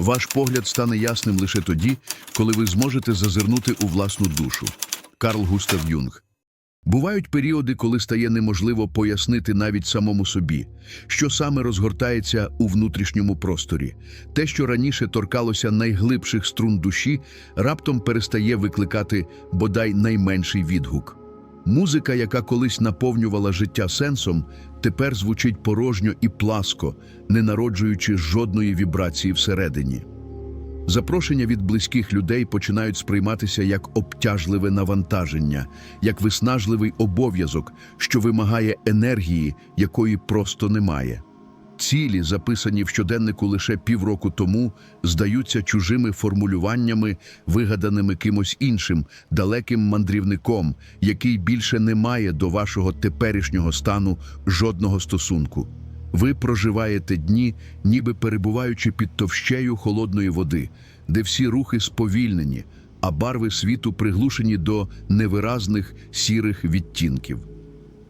Ваш погляд стане ясним лише тоді, коли ви зможете зазирнути у власну душу. Карл Густав Юнг. Бувають періоди, коли стає неможливо пояснити навіть самому собі, що саме розгортається у внутрішньому просторі. Те, що раніше торкалося найглибших струн душі, раптом перестає викликати бодай найменший відгук. Музика, яка колись наповнювала життя сенсом, тепер звучить порожньо і пласко, не народжуючи жодної вібрації всередині. Запрошення від близьких людей починають сприйматися як обтяжливе навантаження, як виснажливий обов'язок, що вимагає енергії, якої просто немає. Цілі, записані в щоденнику лише півроку тому, здаються чужими формулюваннями, вигаданими кимось іншим, далеким мандрівником, який більше не має до вашого теперішнього стану жодного стосунку. Ви проживаєте дні, ніби перебуваючи під товщею холодної води, де всі рухи сповільнені, а барви світу приглушені до невиразних сірих відтінків.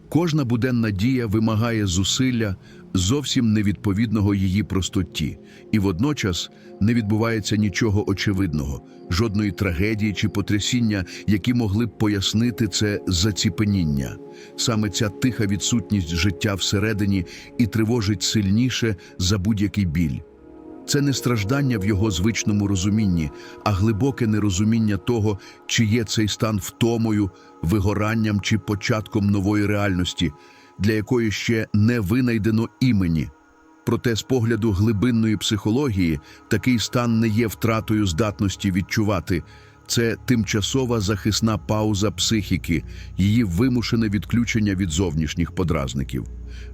Кожна буденна дія вимагає зусилля, зовсім невідповідного її простоті, і водночас не відбувається нічого очевидного, жодної трагедії чи потрясіння, які могли б пояснити це заціпеніння. Саме ця тиха відсутність життя всередині і тривожить сильніше за будь-який біль. Це не страждання в його звичному розумінні, а глибоке нерозуміння того, чи є цей стан втомою, вигоранням чи початком нової реальності, для якої ще не винайдено імені. Проте, з погляду глибинної психології, такий стан не є втратою здатності відчувати. Це тимчасова захисна пауза психіки, її вимушене відключення від зовнішніх подразників.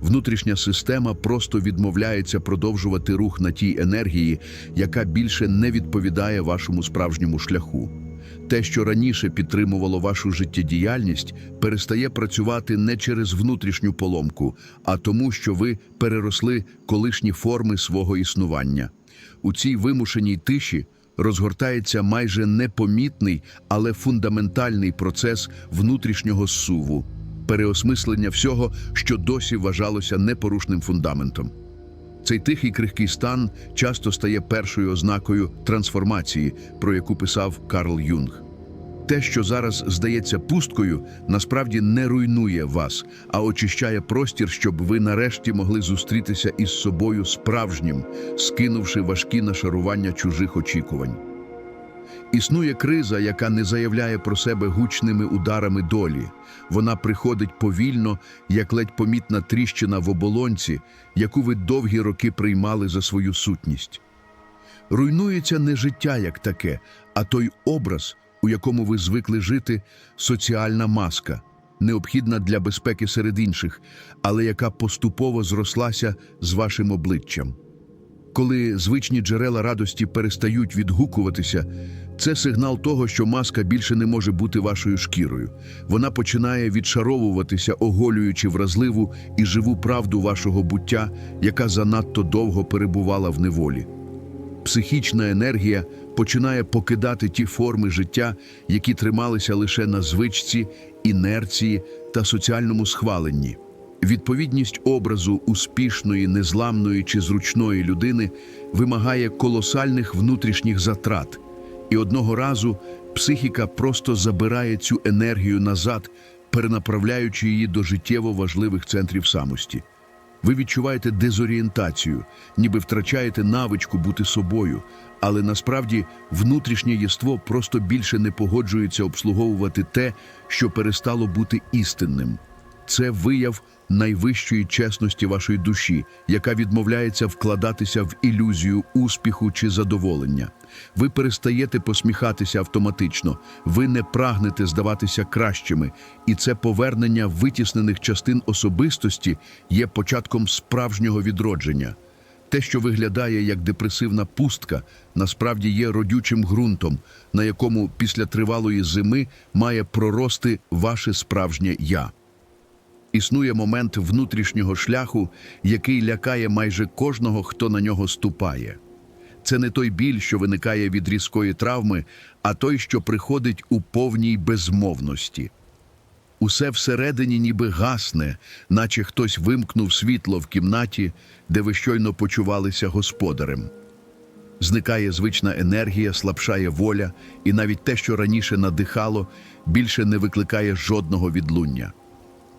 Внутрішня система просто відмовляється продовжувати рух на тій енергії, яка більше не відповідає вашому справжньому шляху. Те, що раніше підтримувало вашу життєдіяльність, перестає працювати не через внутрішню поломку, а тому, що ви переросли колишні форми свого існування. У цій вимушеній тиші розгортається майже непомітний, але фундаментальний процес внутрішнього суву, переосмислення всього, що досі вважалося непорушним фундаментом. Цей тихий крихкий стан часто стає першою ознакою трансформації, про яку писав Карл Юнг. Те, що зараз здається пусткою, насправді не руйнує вас, а очищає простір, щоб ви нарешті могли зустрітися із собою справжнім, скинувши важкі нашарування чужих очікувань. Існує криза, яка не заявляє про себе гучними ударами долі. Вона приходить повільно, як ледь помітна тріщина в оболонці, яку ви довгі роки приймали за свою сутність. Руйнується не життя як таке, а той образ, у якому ви звикли жити, соціальна маска, необхідна для безпеки серед інших, але яка поступово зрослася з вашим обличчям. Коли звичні джерела радості перестають відгукуватися, це сигнал того, що маска більше не може бути вашою шкірою. Вона починає відшаровуватися, оголюючи вразливу і живу правду вашого буття, яка занадто довго перебувала в неволі. Психічна енергія починає покидати ті форми життя, які трималися лише на звичці, інерції та соціальному схваленні. Відповідність образу успішної, незламної чи зручної людини вимагає колосальних внутрішніх затрат, і одного разу психіка просто забирає цю енергію назад, перенаправляючи її до життєво важливих центрів самості. Ви відчуваєте дезорієнтацію, ніби втрачаєте навичку бути собою, але насправді внутрішнє єство просто більше не погоджується обслуговувати те, що перестало бути істинним. Це вияв найвищої чесності вашої душі, яка відмовляється вкладатися в ілюзію успіху чи задоволення. Ви перестаєте посміхатися автоматично, ви не прагнете здаватися кращими, і це повернення витіснених частин особистості є початком справжнього відродження. Те, що виглядає як депресивна пустка, насправді є родючим ґрунтом, на якому після тривалої зими має прорости ваше справжнє я. Існує момент внутрішнього шляху, який лякає майже кожного, хто на нього ступає. Це не той біль, що виникає від різкої травми, а той, що приходить у повній безмовності. Усе всередині ніби гасне, наче хтось вимкнув світло в кімнаті, де ви щойно почувалися господарем. Зникає звична енергія, слабшає воля, і навіть те, що раніше надихало, більше не викликає жодного відлуння.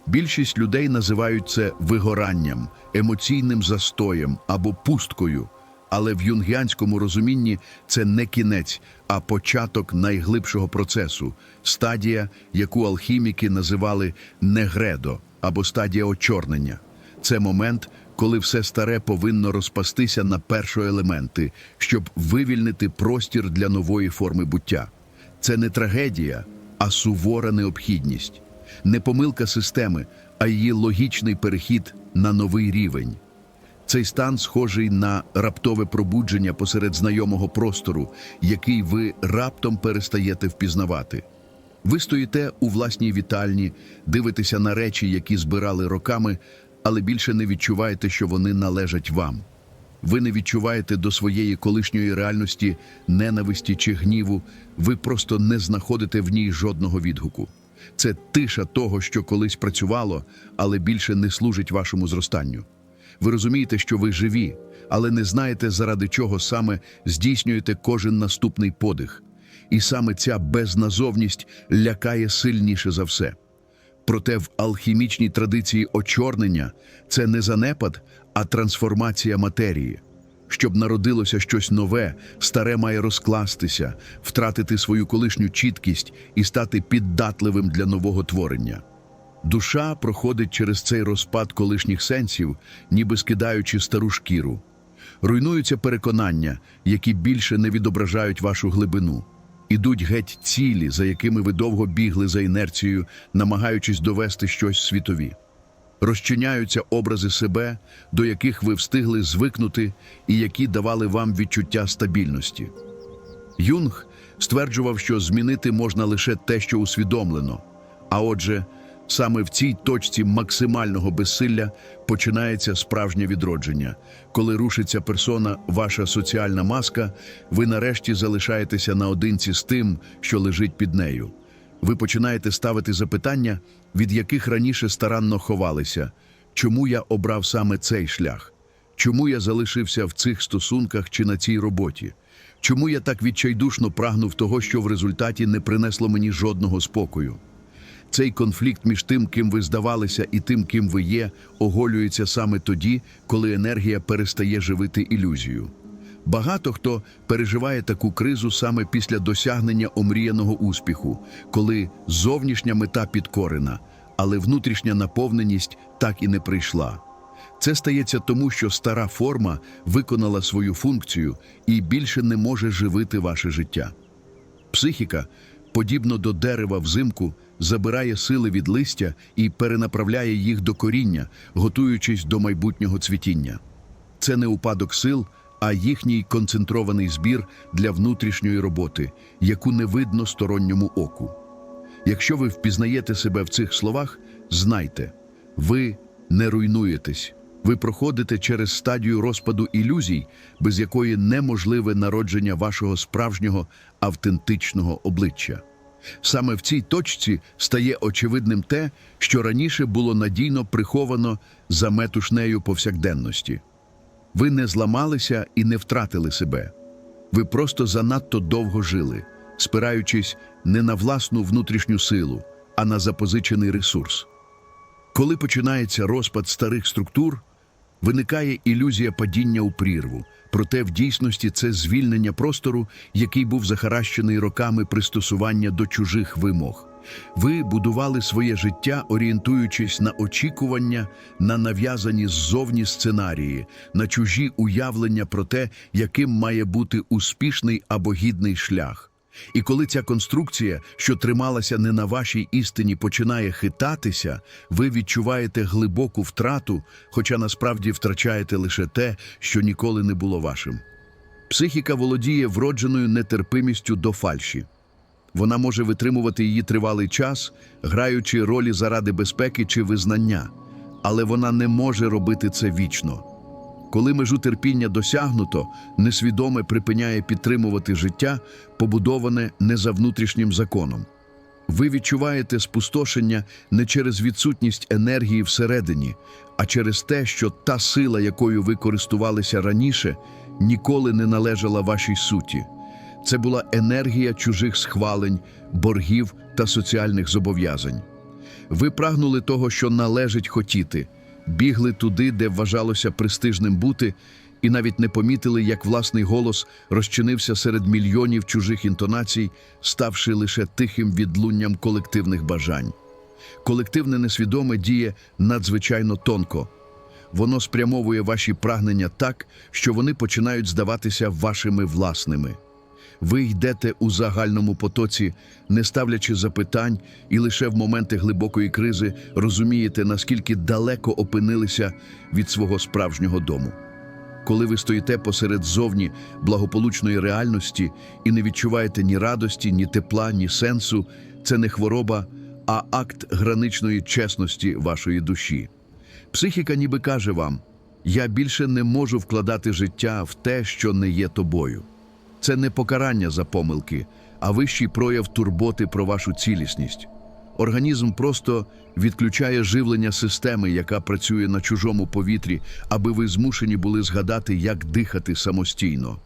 Більшість людей називають це вигоранням, емоційним застоєм або пусткою, але в юнгіанському розумінні це не кінець, а початок найглибшого процесу, стадія, яку алхіміки називали негредо або стадія очорнення. Це момент, коли все старе повинно розпастися на першоелементи, щоб вивільнити простір для нової форми буття. Це не трагедія, а сувора необхідність, не помилка системи, а її логічний перехід на новий рівень. Цей стан схожий на раптове пробудження посеред знайомого простору, який ви раптом перестаєте впізнавати. Ви стоїте у власній вітальні, дивитеся на речі, які збирали роками, але більше не відчуваєте, що вони належать вам. Ви не відчуваєте до своєї колишньої реальності ненависті чи гніву, ви просто не знаходите в ній жодного відгуку. Це тиша того, що колись працювало, але більше не служить вашому зростанню. Ви розумієте, що ви живі, але не знаєте, заради чого саме здійснюєте кожен наступний подих. І саме ця безназовність лякає сильніше за все. Проте в алхімічній традиції очорнення це не занепад, а трансформація матерії. Щоб народилося щось нове, старе має розкластися, втратити свою колишню чіткість і стати піддатливим для нового творення. Душа проходить через цей розпад колишніх сенсів, ніби скидаючи стару шкіру. Руйнуються переконання, які більше не відображають вашу глибину. Ідуть геть цілі, за якими ви довго бігли за інерцією, намагаючись довести щось світові. Розчиняються образи себе, до яких ви встигли звикнути і які давали вам відчуття стабільності. Юнг стверджував, що змінити можна лише те, що усвідомлено. А отже, саме в цій точці максимального безсилля починається справжнє відродження. Коли рушиться персона, ваша соціальна маска, ви нарешті залишаєтеся наодинці з тим, що лежить під нею. Ви починаєте ставити запитання, від яких раніше старанно ховалися. Чому я обрав саме цей шлях? Чому я залишився в цих стосунках чи на цій роботі? Чому я так відчайдушно прагнув того, що в результаті не принесло мені жодного спокою? Цей конфлікт між тим, ким ви здавалися, і тим, ким ви є, оголюється саме тоді, коли енергія перестає живити ілюзію. Багато хто переживає таку кризу саме після досягнення омріяного успіху, коли зовнішня мета підкорена, але внутрішня наповненість так і не прийшла. Це стається тому, що стара форма виконала свою функцію і більше не може живити ваше життя. Психіка, подібно до дерева взимку, забирає сили від листя і перенаправляє їх до коріння, готуючись до майбутнього цвітіння. Це не упадок сил, а їхній концентрований збір для внутрішньої роботи, яку не видно сторонньому оку. Якщо ви впізнаєте себе в цих словах, знайте, ви не руйнуєтесь, ви проходите через стадію розпаду ілюзій, без якої неможливе народження вашого справжнього автентичного обличчя. Саме в цій точці стає очевидним те, що раніше було надійно приховано за метушнею повсякденності. Ви не зламалися і не втратили себе. Ви просто занадто довго жили, спираючись не на власну внутрішню силу, а на запозичений ресурс. Коли починається розпад старих структур, виникає ілюзія падіння у прірву, проте в дійсності це звільнення простору, який був захаращений роками пристосування до чужих вимог. Ви будували своє життя, орієнтуючись на очікування, на нав'язані ззовні сценарії, на чужі уявлення про те, яким має бути успішний або гідний шлях. І коли ця конструкція, що трималася не на вашій істині, починає хитатися, ви відчуваєте глибоку втрату, хоча насправді втрачаєте лише те, що ніколи не було вашим. Психіка володіє вродженою нетерпимістю до фальші. Вона може витримувати її тривалий час, граючи ролі заради безпеки чи визнання, але вона не може робити це вічно. Коли межу терпіння досягнуто, несвідоме припиняє підтримувати життя, побудоване не за внутрішнім законом. Ви відчуваєте спустошення не через відсутність енергії всередині, а через те, що та сила, якою ви користувалися раніше, ніколи не належала вашій суті. Це була енергія чужих схвалень, боргів та соціальних зобов'язань. Ви прагнули того, що належить хотіти, бігли туди, де вважалося престижним бути, і навіть не помітили, як власний голос розчинився серед мільйонів чужих інтонацій, ставши лише тихим відлунням колективних бажань. Колективне несвідоме діє надзвичайно тонко. Воно спрямовує ваші прагнення так, що вони починають здаватися вашими власними. Ви йдете у загальному потоці, не ставлячи запитань, і лише в моменти глибокої кризи розумієте, наскільки далеко опинилися від свого справжнього дому. Коли ви стоїте посеред зовні благополучної реальності і не відчуваєте ні радості, ні тепла, ні сенсу, це не хвороба, а акт граничної чесності вашої душі. Психіка ніби каже вам: я більше не можу вкладати життя в те, що не є тобою. Це не покарання за помилки, а вищий прояв турботи про вашу цілісність. Організм просто відключає живлення системи, яка працює на чужому повітрі, аби ви змушені були згадати, як дихати самостійно.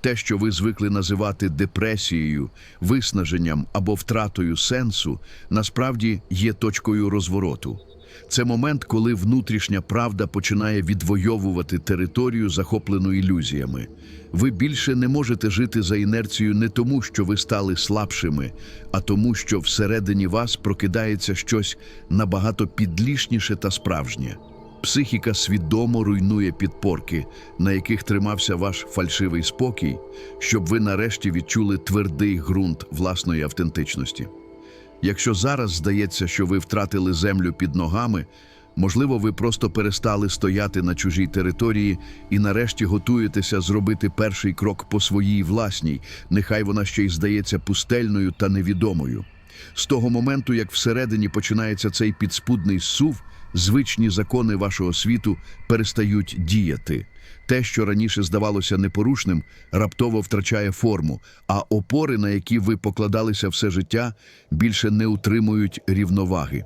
Те, що ви звикли називати депресією, виснаженням або втратою сенсу, насправді є точкою розвороту. Це момент, коли внутрішня правда починає відвоювати територію, захоплену ілюзіями. Ви більше не можете жити за інерцією не тому, що ви стали слабшими, а тому, що всередині вас прокидається щось набагато підлішніше та справжнє. Психіка свідомо руйнує підпорки, на яких тримався ваш фальшивий спокій, щоб ви нарешті відчули твердий ґрунт власної автентичності. Якщо зараз здається, що ви втратили землю під ногами, можливо, ви просто перестали стояти на чужій території і нарешті готуєтеся зробити перший крок по своїй власній, нехай вона ще й здається пустельною та невідомою. З того моменту, як всередині починається цей підспудний сув, звичні закони вашого світу перестають діяти. Те, що раніше здавалося непорушним, раптово втрачає форму, а опори, на які ви покладалися все життя, більше не утримують рівноваги.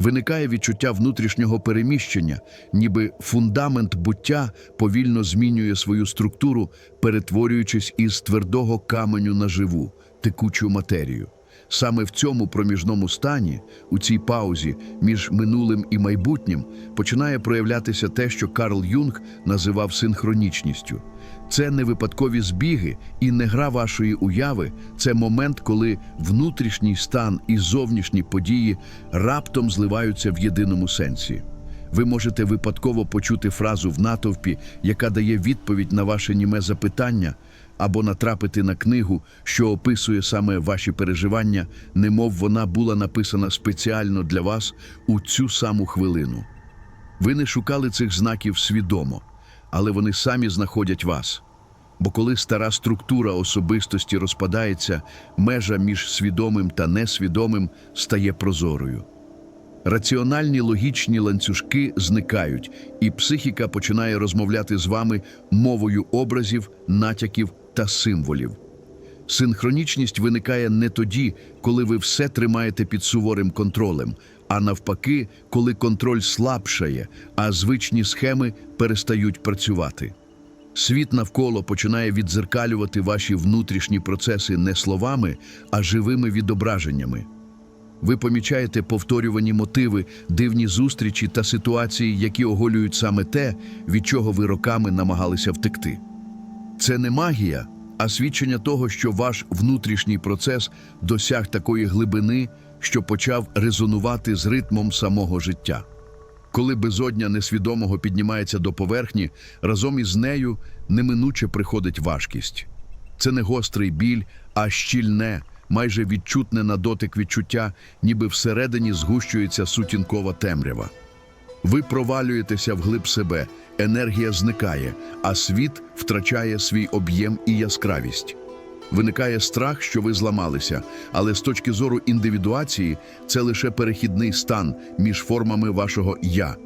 Виникає відчуття внутрішнього переміщення, ніби фундамент буття повільно змінює свою структуру, перетворюючись із твердого каменю на живу, текучу матерію. Саме в цьому проміжному стані, у цій паузі між минулим і майбутнім, починає проявлятися те, що Карл Юнг називав синхронічністю. Це не випадкові збіги і не гра вашої уяви, це момент, коли внутрішній стан і зовнішні події раптом зливаються в єдиному сенсі. Ви можете випадково почути фразу в натовпі, яка дає відповідь на ваше німе запитання, або натрапити на книгу, що описує саме ваші переживання, немов вона була написана спеціально для вас у цю саму хвилину. Ви не шукали цих знаків свідомо, але вони самі знаходять вас. Бо коли стара структура особистості розпадається, межа між свідомим та несвідомим стає прозорою. Раціональні логічні ланцюжки зникають, і психіка починає розмовляти з вами мовою образів, натяків та символів. Синхронічність виникає не тоді, коли ви все тримаєте під суворим контролем, а навпаки, коли контроль слабшає, а звичні схеми перестають працювати. Світ навколо починає відзеркалювати ваші внутрішні процеси не словами, а живими відображеннями. Ви помічаєте повторювані мотиви, дивні зустрічі та ситуації, які оголюють саме те, від чого ви роками намагалися втекти. Це не магія, а свідчення того, що ваш внутрішній процес досяг такої глибини, що почав резонувати з ритмом самого життя. Коли безодня несвідомого піднімається до поверхні, разом із нею неминуче приходить важкість. Це не гострий біль, а щільне, майже відчутне на дотик відчуття, ніби всередині згущується сутінкова темрява. Ви провалюєтеся вглиб себе, енергія зникає, а світ втрачає свій об'єм і яскравість. Виникає страх, що ви зламалися, але з точки зору індивідуації це лише перехідний стан між формами вашого я.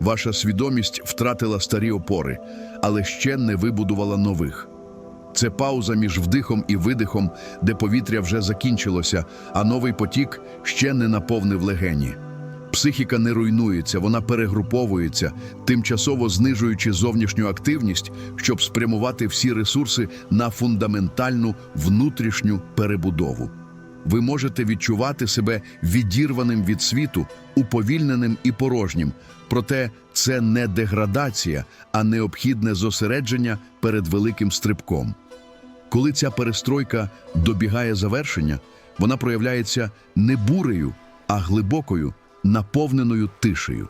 Ваша свідомість втратила старі опори, але ще не вибудувала нових. Це пауза між вдихом і видихом, де повітря вже закінчилося, а новий потік ще не наповнив легені. Психіка не руйнується, вона перегруповується, тимчасово знижуючи зовнішню активність, щоб спрямувати всі ресурси на фундаментальну внутрішню перебудову. Ви можете відчувати себе відірваним від світу, уповільненим і порожнім. Проте це не деградація, а необхідне зосередження перед великим стрибком. Коли ця перестройка добігає завершення, вона проявляється не бурею, а глибокою, наповненою тишею.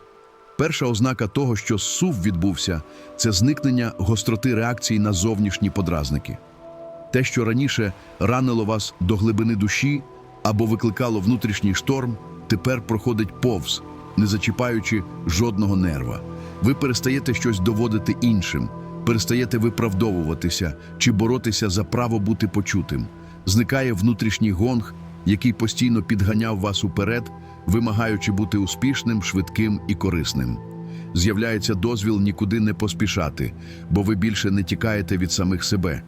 Перша ознака того, що сув відбувся, це зникнення гостроти реакцій на зовнішні подразники. Те, що раніше ранило вас до глибини душі або викликало внутрішній шторм, тепер проходить повз, не зачіпаючи жодного нерва. Ви перестаєте щось доводити іншим, перестаєте виправдовуватися чи боротися за право бути почутим. Зникає внутрішній гонг, який постійно підганяв вас уперед, вимагаючи бути успішним, швидким і корисним. З'являється дозвіл нікуди не поспішати, бо ви більше не тікаєте від самих себе.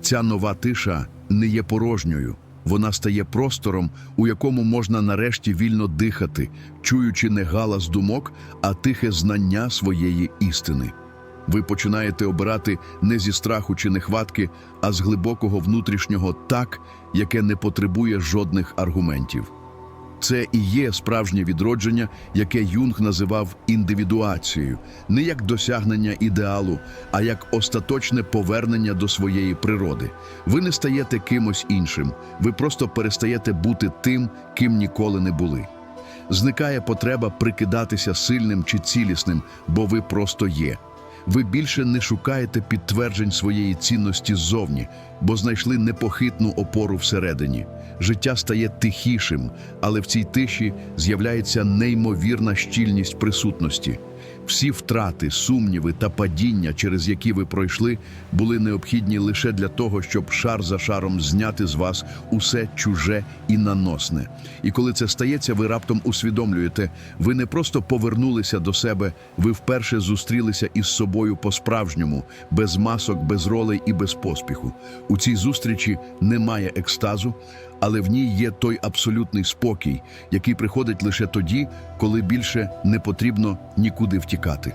Ця нова тиша не є порожньою. Вона стає простором, у якому можна нарешті вільно дихати, чуючи не галас думок, а тихе знання своєї істини. Ви починаєте обирати не зі страху чи нехватки, а з глибокого внутрішнього так, яке не потребує жодних аргументів. Це і є справжнє відродження, яке Юнг називав індивідуацією, не як досягнення ідеалу, а як остаточне повернення до своєї природи. Ви не стаєте кимось іншим, ви просто перестаєте бути тим, ким ніколи не були. Зникає потреба прикидатися сильним чи цілісним, бо ви просто є. Ви більше не шукаєте підтверджень своєї цінності ззовні, бо знайшли непохитну опору всередині. Життя стає тихішим, але в цій тиші з'являється неймовірна щільність присутності. Всі втрати, сумніви та падіння, через які ви пройшли, були необхідні лише для того, щоб шар за шаром зняти з вас усе чуже і наносне. І коли це стається, ви раптом усвідомлюєте, ви не просто повернулися до себе, ви вперше зустрілися із собою по-справжньому, без масок, без ролей і без поспіху. У цій зустрічі немає екстазу, але в ній є той абсолютний спокій, який приходить лише тоді, коли більше не потрібно нікуди втікати.